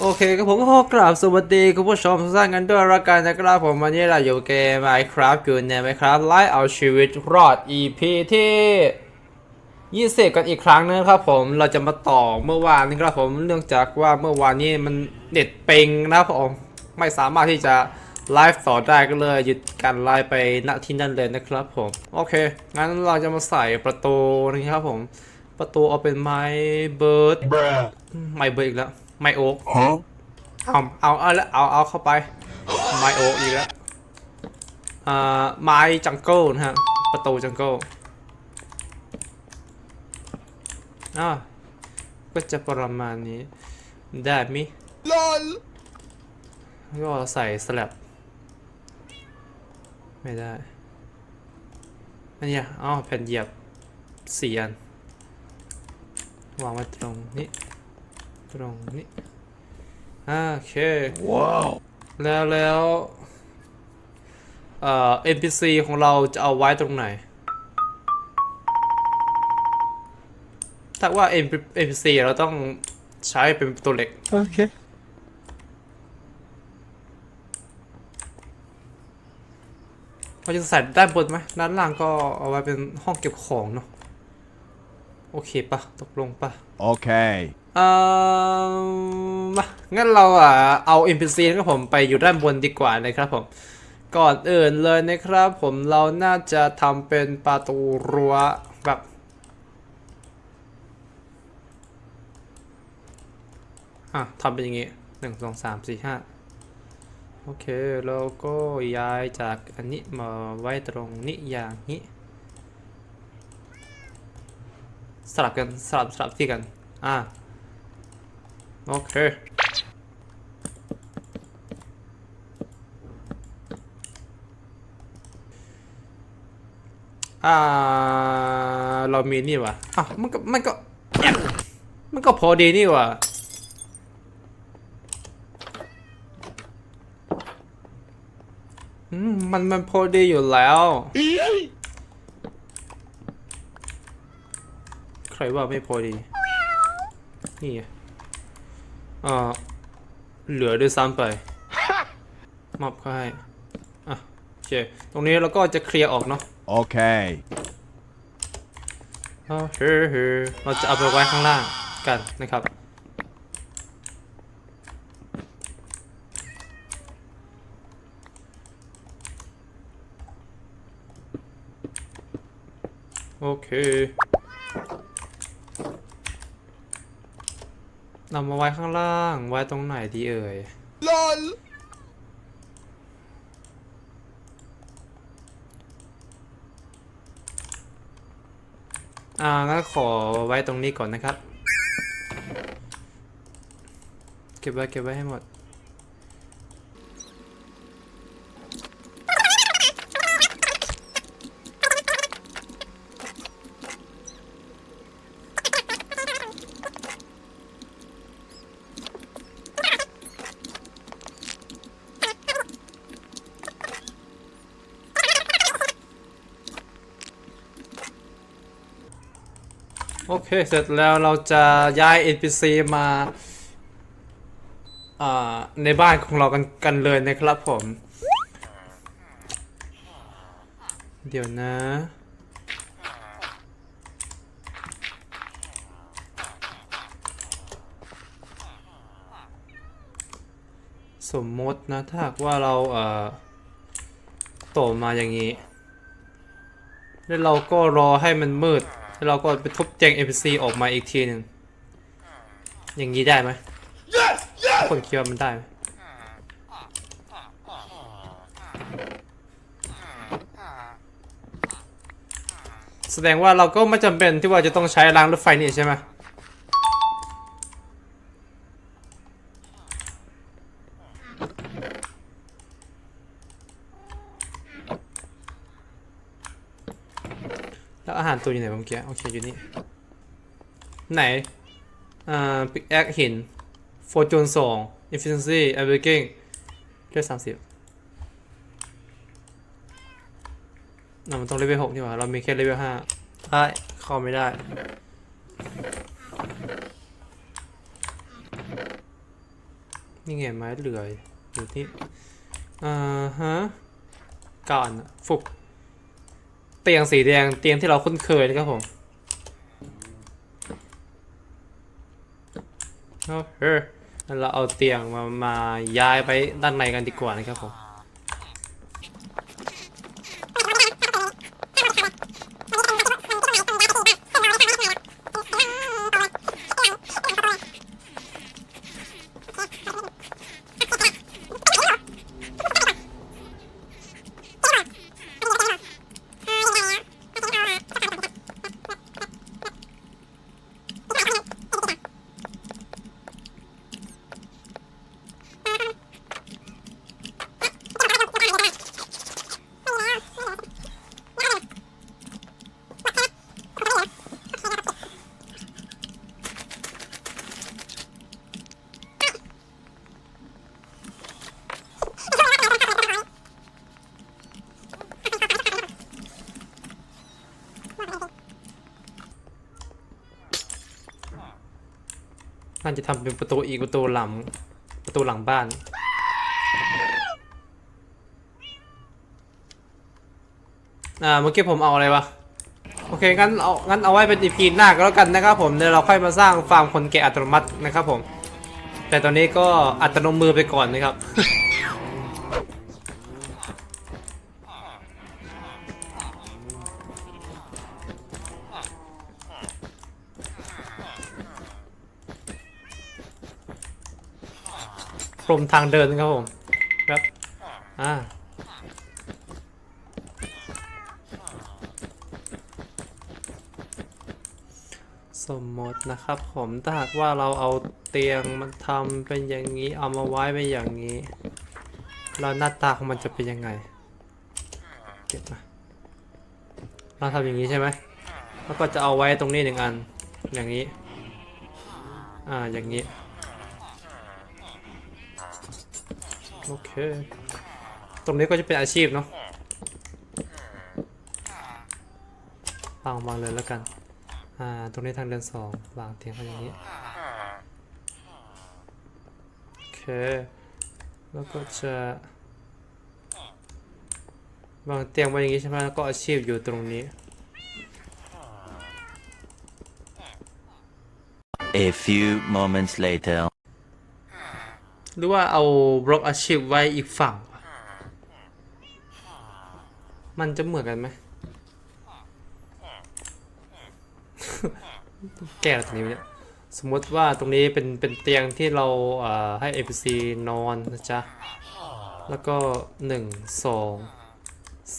โอเคก็ผมก็ขอกราบสวัสดีคุณผู้ชมทุกท่านกันด้วยละกันนะครับผมวันนี้เราอยู่เกม Minecraft อยู่ใน Minecraft ไล่เอาชีวิตรอด EP ที่ 20 กันอีกครั้งนึงครับผมเราจะมาต่อเมื่อวานนี้ครับผมเนื่องจากว่าเมื่อวานนี้มันเน็ตเปงนะครับผมไม่สามารถที่จะไลฟ์ต่อได้ก็เลยหยุดการไลฟ์ไปณที่นั่นเลยนะครับผมโอเค งั้นเราจะมาใส่ประตูนะครับผม ประตูเอาเป็นไม้เบิร์ด Bruh. ไม่เบิร์ดอีกแล้ว ไม้โอ๊ก Huh? เอาเอาเอาละเอาเอาเข้าไปไม้โอ๊กอีกแล้วอ่าไม้จังเกิลนะฮะประตูจังเกิลอ่าก็จะประมาณนี้ ได้มิ LOL. ก็ใส่สลับไม่ได้ อันเนี้ยอ๋อแผ่นเหยียบสี่อัน วางไว้ตรงนี้ ตรงนี้อ่าโอเค Wow. แล้วแล้วเอ่อ NPC ของเราจะเอาไว้ตรงไหน ถ้าว่า NPC เราต้องใช้เป็นตัวเล็ก Okay. เราจะใส่ด้านบนไหมด้านล่างก็เอาไว้เป็นห้องเก็บของเนาะ โอเคปะตกลงปะ Okay. เอ่องั้นเราอะเอา NPC นะครับผมไปอยู่ด้านบนดีกว่านะครับผมก่อนอื่นเลยนะครับผมเราน่าจะทำเป็นประตูรั้วแบบอะทำเป็นอย่างงี้หนึ่งสองสามสี่ห้าโอเคแล้วก็ย้ายจากอันนี้มาไว้ตรงนี้อย่างนี้ สลับกันสลับสลับที่กัน อ่า โอเค อ่า เรามีนี่วะอะมันก็ มันก็ มันก็พอดีนี่วะอืมมันมันพอดีอยู่แล้ว ใครว่าไม่พอดี นี่ไง อ่าเหลือด้วยซ้ำไปมอบเข้าให้อะโอเคตรงนี้เราก็จะเคลียร์ออกเนาะ Okay. โอเคเราจะเอาไปไว้ข้างล่างกันนะครับ โอเค นำมาไว้ข้างล่าง ไว้ตรงไหนดีเอ่ย LOL. อ่างั้นขอไว้ตรงนี้ก่อนนะครับ เก็บไว้เก็บไว้ให้หมด โอเค เสร็จแล้วเราจะย้าย NPC มาอ่าในบ้านของเรากันกันเลยนะครับผม เดี๋ยวนะ สมมตินะ ถ้าหากว่าเราเอ่อโตมาอย่างนี้ แล้วเราก็รอให้มันมืด แล้วเราก็ไปทุบแจง NPC ออกมาอีกทีหนึ่งอย่างนี้ได้ไหม Yes. ทุก Yes. คนคิดว่ามันได้ไหมแสดงว่าเราก็ไม่จำเป็นที่ว่าจะต้องใช้รางรถไฟนี่ใช่ไหม แล้วอาหารตัวอยู่ไหนบ้างเมื่อกี้โอเคอยู่นี่ไหนอ่าปิกแอคหินโฟจูนสองอินฟินิตี้แอเบกิ้งเลือดสามสิบน่ะมันต้องเลเวลหกนี่หว่าเรามีแค่เลเวลห้าได้เข้าไม่ได้นี่ไงไม้เลื่อยอยู่ที่อ่าฮะก่อนอะฟุก เตียงสีแดงเตียงที่เราคุ้นเคยนะครับผมโอเคงั้นเราเอาเตียงมามาย้ายไปด้านในกันดีกว่านะครับผม น่าจะทำเป็นประตูอีกประตูหลัง ประตูหลังบ้าน อ่าเมื่อกี้ผมเอาอะไรวะ โอเคงั้นเอางั้นเอาไว้เป็นอีพีหน้าก็แล้วกันนะครับผมเดี๋ยวเราค่อยมาสร้างฟาร์มคนแก่อัตโนมัตินะครับผม แต่ตอนนี้ก็อัตโนมือไปก่อนนะครับ พรมทางเดินครับผมครับอ่าสมมตินะครับผมถ้าหากว่าเราเอาเตียงมันทำเป็นอย่างนี้เอามาไว้เป็นอย่างนี้แล้วหน้าตาของมันจะเป็นยังไงเก็บมาเราทำอย่างนี้ใช่ไหมแล้วก็จะเอาไว้ตรงนี้หนึ่งอันอย่างนี้อ่าอย่างนี้ โอเค ตรงนี้ก็จะเป็นอาชีพเนาะวางมาเลยแล้วกัน อ่า ตรงนี้ทางเดินสองวางเตียงไว้อย่างนี้ โอเค แล้วก็จะวางเตียงไว้อย่างนี้ใช่ไหมแล้วก็อาชีพอยู่ตรงนี้ A few moments later. หรือว่าเอาบล็อกอาชีพไว้อีกฝั่ง มันจะเหมือนกันไหม แก้ตรงนี้เนี่ย สมมติว่าตรงนี้เป็นเป็นเตียงที่เราเอ่อให้ NPC นอนนะจ๊ะ แล้วก็หนึ่งสอง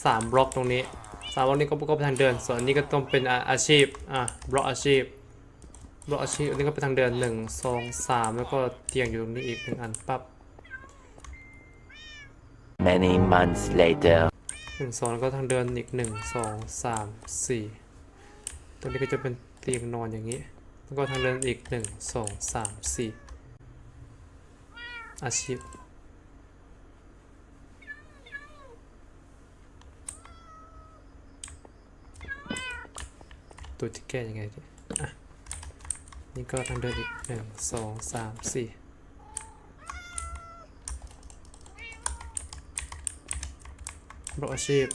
สามบล็อกตรงนี้สามบล็อกนี้ก็ก็เป็นทางเดิน ส่วนนนี้ก็ต้องเป็นอาอาชีพ อะ บล็อกอาชีพ บล็อกอาชีพอันนี้ก็เป็นทางเดินหนึ่งสองสามแล้วก็เตียงอยู่ตรงนี้อีกหนึ่งอันปั๊บ Many months later. หนึ่งสองแล้วก็ทางเดินอีกหนึ่งสองสามสี่ตรงนี้ก็จะเป็นเตียงนอนอย่างนี้ แล้วก็ทางเดินอีกหนึ่งสองสามสี่อาชีพตัวจะแก้ยังไงดีอะ นี่ก็ทางเดินอีกหนึ่งสองสามสี่บล็อกอาชีพ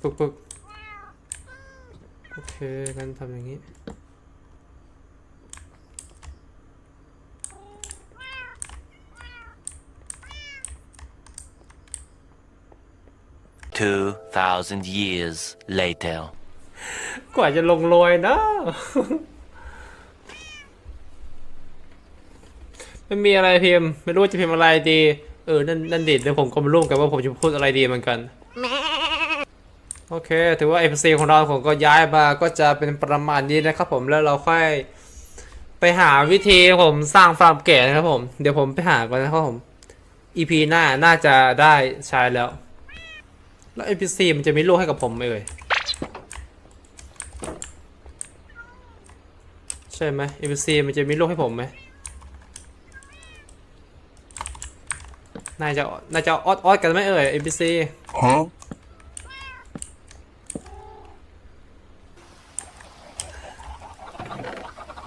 ปึ๊กปึ๊กโอเคงั้นทำอย่างนี้ Two thousand years later. กว่าจะลงรอยนะ ไม่มีอะไรพิมพ์ ไม่รู้จะพิมพ์อะไรดี เออ นั่นนั่นดิเดี๋ยวผมก็ไม่รู้เหมือนกันว่าผมจะพูดอะไรดีเหมือนกัน โอเค ถือว่า FC ของเราผมก็ย้ายมาก็จะเป็นประมาณนี้นะครับผม แล้วเราค่อยไปหาวิธีผมสร้างฟาร์มแก่นะครับผม เดี๋ยวผมไปหาก่อนนะครับผม EP หน้าน่าจะได้ใช้แล้ว แล้ว NPC มันจะมีลูกให้กับผมไหมเอ่ยใช่ไหม NPC มันจะมีลูกให้ผมไหม นายจะนายจะออดออดกันไหมเอ่ย NPC ฮะ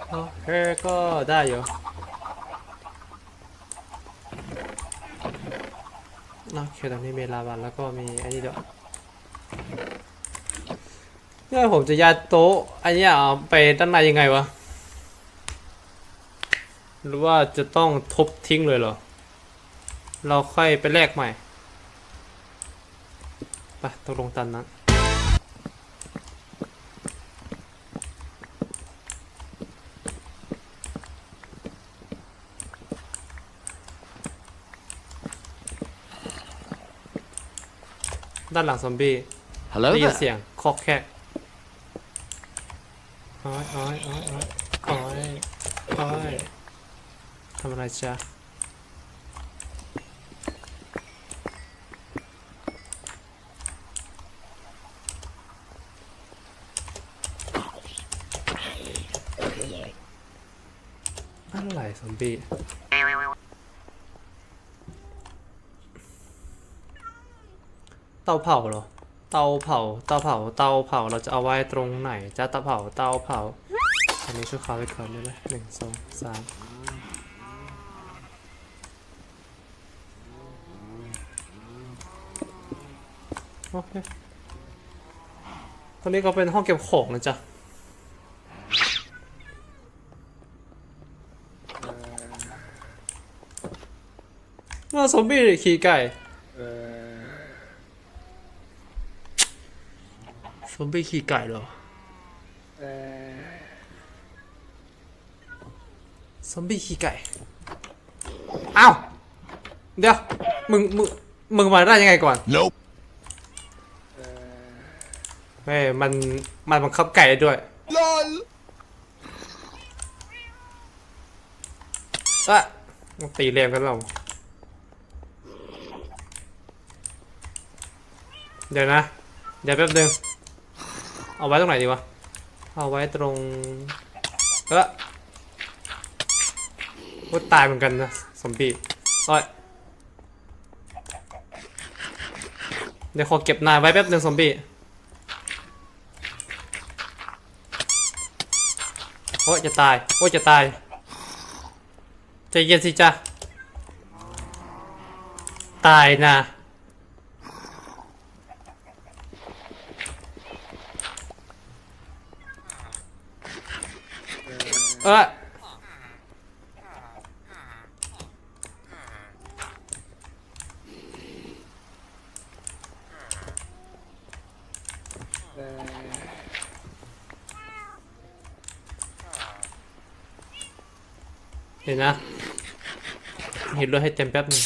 โอเคก็ได้อยู่โอเคตอนนี้มีลาบันแล้วก็มีไอ้นี่ด้วยเนี่ยผมจะยาโต๊ะอันนี้เอาไปด้านในยังไงวะ หรือว่าจะต้องทบทิ้งเลยเหรอ เราค่อยไปแลกใหม่ ไปตกลงตันนั้นด้านหลังซอมบี้ Hello ได้ยิน there. เสียงคอกแค่อ้อยอ้อยอ้อยอ้อยอ้อยอ้อยทำอะไรจ๊ะ อะไรซอมบี้เตาเผาเหรอ เตาเผา เตาเผา เตาเผา เราจะเอาไว้ตรงไหน จะเตาเผา เตาเผา อันนี้ช่วยเขาไปก่อนได้ไหมหนึ่งสองสามโอเคตรงนี้ก็เป็นห้องเก็บของนะจ๊ะ น่าซอมบี้ขี่ไก่ซอมบี้ขี่ไก่เหรอซอมบี้ขี่ไก่ อ้าว เดี๋ยว มึง มึง มึงมาได้ยังไงก่อน Nope. เฮ้ยมัน มันบังคับไก่ได้ด้วย LOL. อะตีเรียงกันเรา เดี๋ยวนะ เดี๋ยวแป๊บนึง เอาไว้ตรงไหนดีวะ เอาไว้ตรงเออว่าตายเหมือนกันนะซอมบี้โอ้ยเดี๋ยวขอเก็บนายไว้แป๊บนึงซอมบีโอ้ยจะตาย โอ้ยจะตาย ใจเย็นสิจ้ะตายนะ เออเห็นนะ เห็นเลือดให้เต็มแป๊บนึง